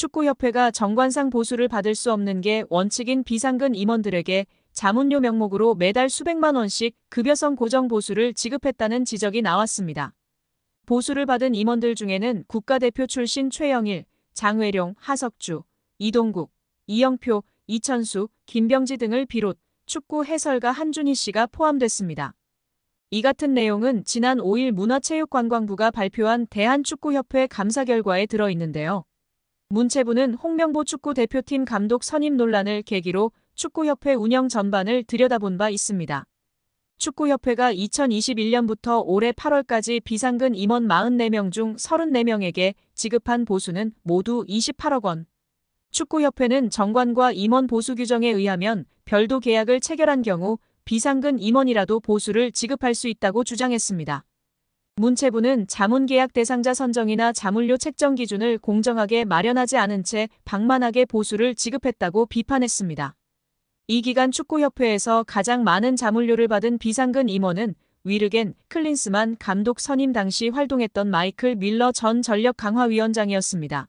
축구협회가 정관상 보수를 받을 수 없는 게 원칙인 비상근 임원들에게 자문료 명목으로 매달 수백만 원씩 급여성 고정 보수를 지급했다는 지적이 나왔습니다. 보수를 받은 임원들 중에는 국가대표 출신 최영일, 장회룡, 하석주, 이동국, 이영표, 이천수, 김병지 등을 비롯 축구 해설가 한준희 씨가 포함됐습니다. 이 같은 내용은 지난 5일 문화체육관광부가 발표한 대한축구협회 감사 결과에 들어 있는데요. 문체부는 홍명보 축구 대표팀 감독 선임 논란을 계기로 축구협회 운영 전반을 들여다본 바 있습니다. 축구협회가 2021년부터 올해 8월까지 비상근 임원 44명 중 34명에게 지급한 보수는 모두 28억 원. 축구협회는 정관과 임원 보수 규정에 의하면 별도 계약을 체결한 경우 비상근 임원이라도 보수를 지급할 수 있다고 주장했습니다. 문체부는 자문계약 대상자 선정이나 자문료 책정 기준을 공정하게 마련하지 않은 채 방만하게 보수를 지급했다고 비판했습니다. 이 기간 축구협회에서 가장 많은 자문료를 받은 비상근 임원은 위르겐 클린스만 감독 선임 당시 활동했던 마이클 밀러 전 전력 강화위원장이었습니다.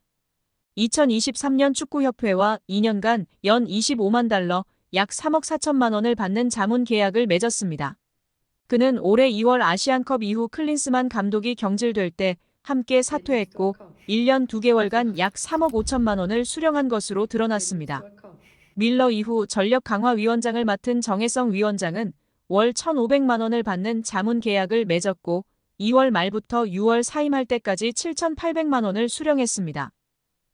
2023년 축구협회와 2년간 연 25만 달러, 약 3억 4천만 원을 받는 자문 계약을 맺었습니다. 그는 올해 2월 아시안컵 이후 클린스만 감독이 경질될 때 함께 사퇴했고 1년 2개월간 약 3억 5천만 원을 수령한 것으로 드러났습니다. 밀러 이후 전력 강화 위원장을 맡은 정혜성 위원장은 월 1,500만 원을 받는 자문 계약을 맺었고 2월 말부터 6월 사임할 때까지 7,800만 원을 수령했습니다.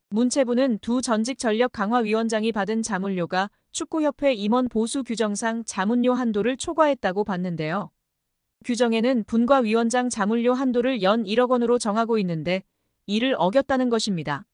문체부는 두 전직 전력 강화 위원장이 받은 자문료가 축구협회 임원 보수 규정상 자문료 한도를 초과했다고 봤는데요. 규정에는 분과 위원장 자문료 한도를 연 1억 원으로 정하고 있는데 이를 어겼다는 것입니다.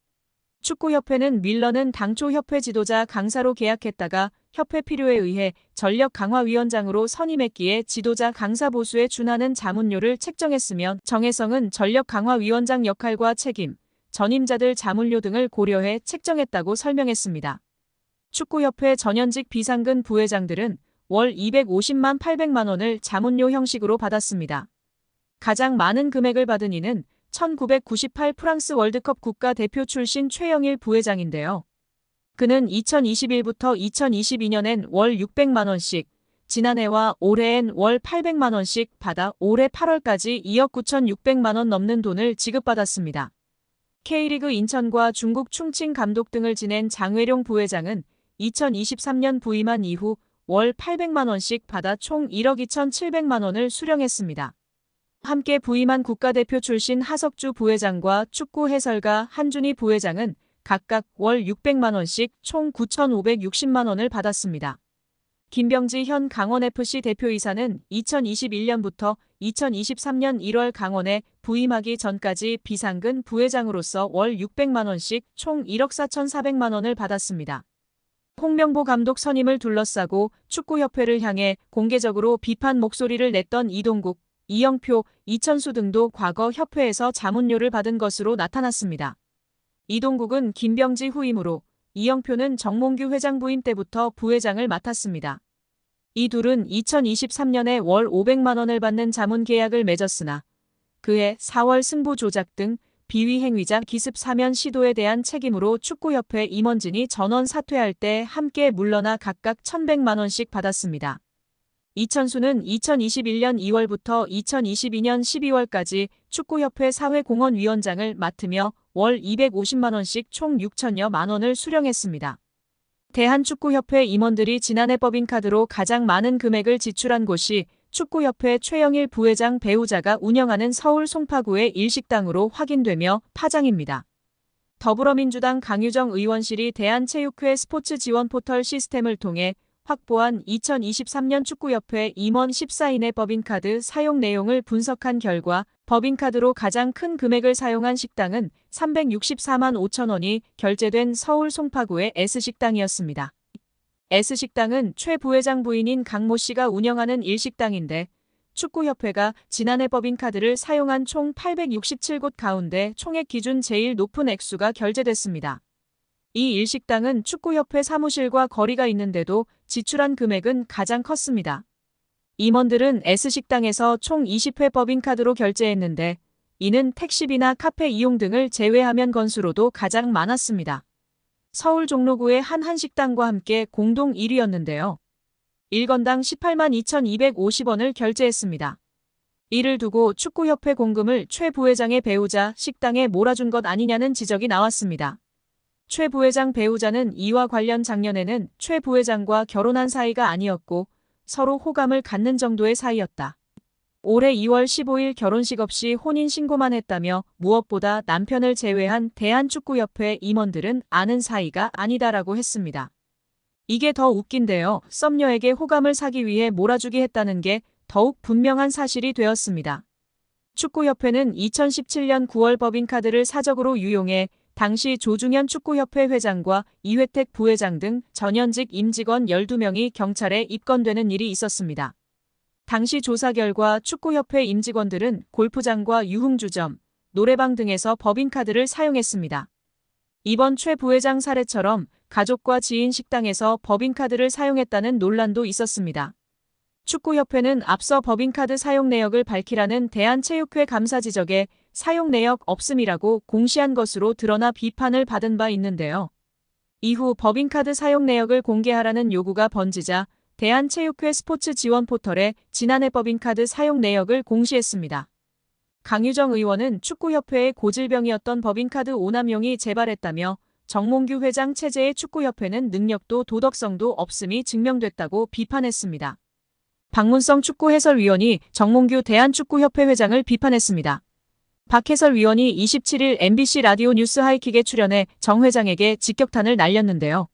축구협회는 밀러는 당초 협회 지도자 강사로 계약했다가 협회 필요에 의해 전력 강화위원장으로 선임했기에 지도자 강사 보수에 준하는 자문료를 책정했으며 정혜성은 전력 강화위원장 역할과 책임, 전임자들 자문료 등을 고려해 책정했다고 설명했습니다. 축구협회 전현직 비상근 부회장들은 월 250만 800만 원을 자문료 형식으로 받았습니다. 가장 많은 금액을 받은 이는 1998 프랑스 월드컵 국가대표 출신 최영일 부회장인데요. 그는 2021부터 2022년엔 월 600만 원씩, 지난해와 올해엔 월 800만 원씩 받아 올해 8월까지 2억 9,600만 원 넘는 돈을 지급받았습니다. K리그 인천과 중국 충칭 감독 등을 지낸 장회룡 부회장은 2023년 부임한 이후 월 800만 원씩 받아 총 1억 2,700만 원을 수령했습니다. 함께 부임한 국가대표 출신 하석주 부회장과 축구 해설가 한준희 부회장은 각각 월 600만 원씩 총 9,560만 원을 받았습니다. 김병지 현 강원FC 대표이사는 2021년부터 2023년 1월 강원에 부임하기 전까지 비상근 부회장으로서 월 600만 원씩 총 1억 4,400만 원을 받았습니다. 홍명보 감독 선임을 둘러싸고 축구협회를 향해 공개적으로 비판 목소리를 냈던 이동국, 이영표, 이천수 등도 과거 협회에서 자문료를 받은 것으로 나타났습니다. 이동국은 김병지 후임으로 이영표는 정몽규 회장 부임 때부터 부회장을 맡았습니다. 이 둘은 2023년에 월 500만 원을 받는 자문 계약을 맺었으나 그해 4월 승부 조작 등 비위 행위자 기습 사면 시도에 대한 책임으로 축구협회 임원진이 전원 사퇴할 때 함께 물러나 각각 1,100만 원씩 받았습니다. 이천수는 2021년 2월부터 2022년 12월까지 축구협회 사회공헌위원장을 맡으며 월 250만 원씩 총 6천여 원을 수령했습니다. 대한축구협회 임원들이 지난해 법인카드로 가장 많은 금액을 지출한 곳이 축구협회 최영일 부회장 배우자가 운영하는 서울 송파구의 일식당으로 확인되며 파장입니다. 더불어민주당 강유정 의원실이 대한체육회 스포츠 지원 포털 시스템을 통해 확보한 2023년 축구협회 임원 14인의 법인카드 사용 내용을 분석한 결과 법인카드로 가장 큰 금액을 사용한 식당은 364만 5천 원이 결제된 서울 송파구의 S식당이었습니다. S식당은 최 부회장 부인인 강모 씨가 운영하는 일식당인데 축구협회가 지난해 법인카드를 사용한 총 867곳 가운데 총액 기준 제일 높은 액수가 결제됐습니다. 이 일식당은 축구협회 사무실과 거리가 있는데도 지출한 금액은 가장 컸습니다. 임원들은 S식당에서 총 20회 법인카드로 결제했는데 이는 택시비나 카페 이용 등을 제외하면 건수로도 가장 많았습니다. 서울 종로구의 한 한식당과 함께 공동 1위였는데요. 1건당 18만 2,250원을 결제했습니다. 이를 두고 축구협회 공금을 최 부회장의 배우자 식당에 몰아준 것 아니냐는 지적이 나왔습니다. 최 부회장 배우자는 이와 관련 작년에는 최 부회장과 결혼한 사이가 아니었고 서로 호감을 갖는 정도의 사이였다. 올해 2월 15일 결혼식 없이 혼인 신고만 했다며 무엇보다 남편을 제외한 대한축구협회 임원들은 아는 사이가 아니다라고 했습니다. 이게 더 웃긴데요. 썸녀에게 호감을 사기 위해 몰아주기 했다는 게 더욱 분명한 사실이 되었습니다. 축구협회는 2017년 9월 법인카드를 사적으로 유용해 당시 조중현 축구협회 회장과 이회택 부회장 등 전현직 임직원 12명이 경찰에 입건되는 일이 있었습니다. 당시 조사 결과 축구협회 임직원들은 골프장과 유흥주점, 노래방 등에서 법인카드를 사용했습니다. 이번 최 부회장 사례처럼 가족과 지인 식당에서 법인카드를 사용했다는 논란도 있었습니다. 축구협회는 앞서 법인카드 사용 내역을 밝히라는 대한체육회 감사 지적에 사용 내역 없음이라고 공시한 것으로 드러나 비판을 받은 바 있는데요. 이후 법인카드 사용 내역을 공개하라는 요구가 번지자 대한체육회 스포츠 지원 포털에 지난해 법인카드 사용 내역을 공시했습니다. 강유정 의원은 축구협회의 고질병이었던 법인카드 오남용이 재발했다며 정몽규 회장 체제의 축구협회는 능력도 도덕성도 없음이 증명됐다고 비판했습니다. 박문성 축구해설위원이 정몽규 대한축구협회 회장을 비판했습니다. 박 해설위원이 27일 MBC 라디오 뉴스 하이킥에 출연해 정 회장에게 직격탄을 날렸는데요.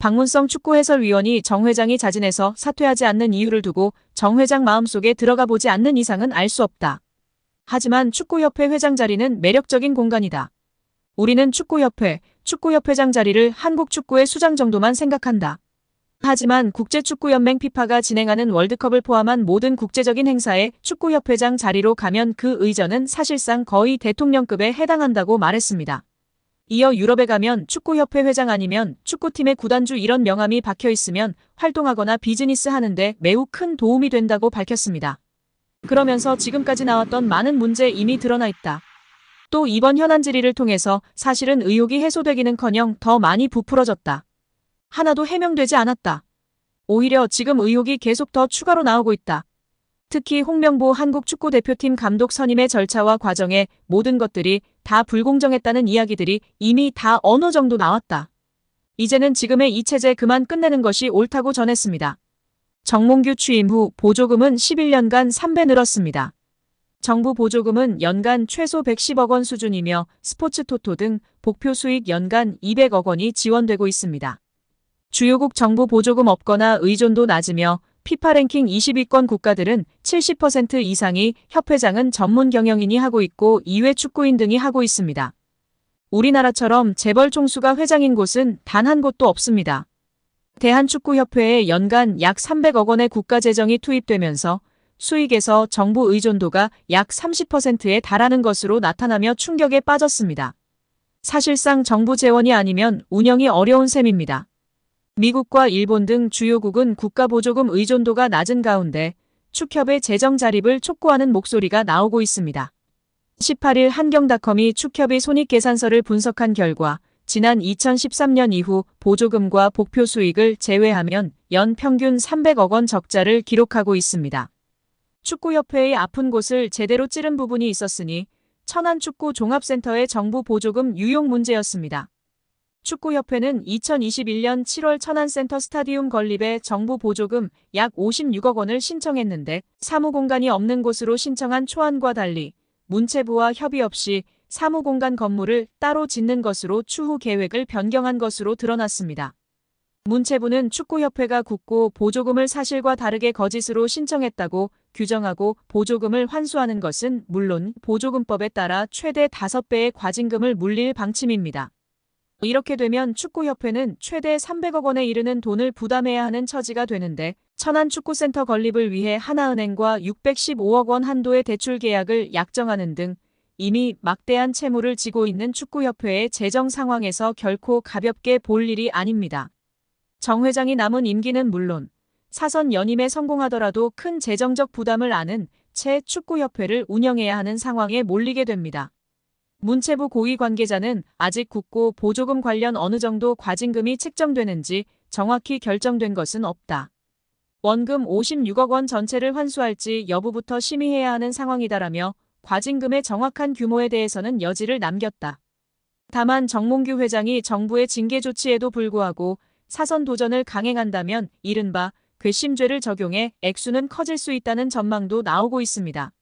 박문성 축구해설위원이 정 회장이 자진해서 사퇴하지 않는 이유를 두고 정 회장 마음속에 들어가 보지 않는 이상은 알 수 없다. 하지만 축구협회 회장 자리는 매력적인 공간이다. 우리는 축구협회, 축구협회장 자리를 한국 축구의 수장 정도만 생각한다. 하지만 국제축구연맹 피파가 진행하는 월드컵을 포함한 모든 국제적인 행사에 축구협회장 자리로 가면 그 의전은 사실상 거의 대통령급에 해당한다고 말했습니다. 이어 유럽에 가면 축구협회 회장 아니면 축구팀의 구단주 이런 명함이 박혀 있으면 활동하거나 비즈니스 하는데 매우 큰 도움이 된다고 밝혔습니다. 그러면서 지금까지 나왔던 많은 문제 이미 드러나 있다. 또 이번 현안 질의를 통해서 사실은 의혹이 해소되기는커녕 더 많이 부풀어졌다. 하나도 해명되지 않았다. 오히려 지금 의혹이 계속 더 추가로 나오고 있다. 특히 홍명보 한국 축구 대표팀 감독 선임의 절차와 과정에 모든 것들이 다 불공정했다는 이야기들이 이미 다 어느 정도 나왔다. 이제는 지금의 이 체제 그만 끝내는 것이 옳다고 전했습니다. 정몽규 취임 후 보조금은 11년간 3배 늘었습니다. 정부 보조금은 연간 최소 110억 원 수준이며 스포츠 토토 등 복표 수익 연간 200억 원이 지원되고 있습니다. 주요국 정부 보조금 없거나 의존도 낮으며 피파 랭킹 20위권 국가들은 70% 이상이 협회장은 전문 경영인이 하고 있고 이외 축구인 등이 하고 있습니다. 우리나라처럼 재벌 총수가 회장인 곳은 단 한 곳도 없습니다. 대한축구협회에 연간 약 300억 원의 국가 재정이 투입되면서 수익에서 정부 의존도가 약 30%에 달하는 것으로 나타나며 충격에 빠졌습니다. 사실상 정부 재원이 아니면 운영이 어려운 셈입니다. 미국과 일본 등 주요국은 국가보조금 의존도가 낮은 가운데 축협의 재정 자립을 촉구하는 목소리가 나오고 있습니다. 18일 한경닷컴이 축협의 손익계산서를 분석한 결과 지난 2013년 이후 보조금과 복표 수익을 제외하면 연 평균 300억 원 적자를 기록하고 있습니다. 축구협회의 아픈 곳을 제대로 찌른 부분이 있었으니 천안축구종합센터의 정부 보조금 유용 문제였습니다. 축구협회는 2021년 7월 천안센터 스타디움 건립에 정부 보조금 약 56억 원을 신청했는데 사무공간이 없는 곳으로 신청한 초안과 달리 문체부와 협의 없이 사무공간 건물을 따로 짓는 것으로 추후 계획을 변경한 것으로 드러났습니다. 문체부는 축구협회가 굳고 보조금을 사실과 다르게 거짓으로 신청했다고 규정하고 보조금을 환수하는 것은 물론 보조금법에 따라 최대 5배의 과징금을 물릴 방침입니다. 이렇게 되면 축구협회는 최대 300억 원에 이르는 돈을 부담해야 하는 처지가 되는데 천안축구센터 건립을 위해 하나은행과 615억 원 한도의 대출 계약을 약정하는 등 이미 막대한 채무를 지고 있는 축구협회의 재정 상황에서 결코 가볍게 볼 일이 아닙니다. 정 회장이 남은 임기는 물론 사선 연임에 성공하더라도 큰 재정적 부담을 안은 채 축구협회를 운영해야 하는 상황에 몰리게 됩니다. 문체부 고위 관계자는 아직 국고 보조금 관련 어느 정도 과징금이 책정되는지 정확히 결정된 것은 없다. 원금 56억 원 전체를 환수할지 여부부터 심의해야 하는 상황이다라며 과징금의 정확한 규모에 대해서는 여지를 남겼다. 다만 정몽규 회장이 정부의 징계 조치에도 불구하고 사선 도전을 강행한다면 이른바 괘씸죄를 적용해 액수는 커질 수 있다는 전망도 나오고 있습니다.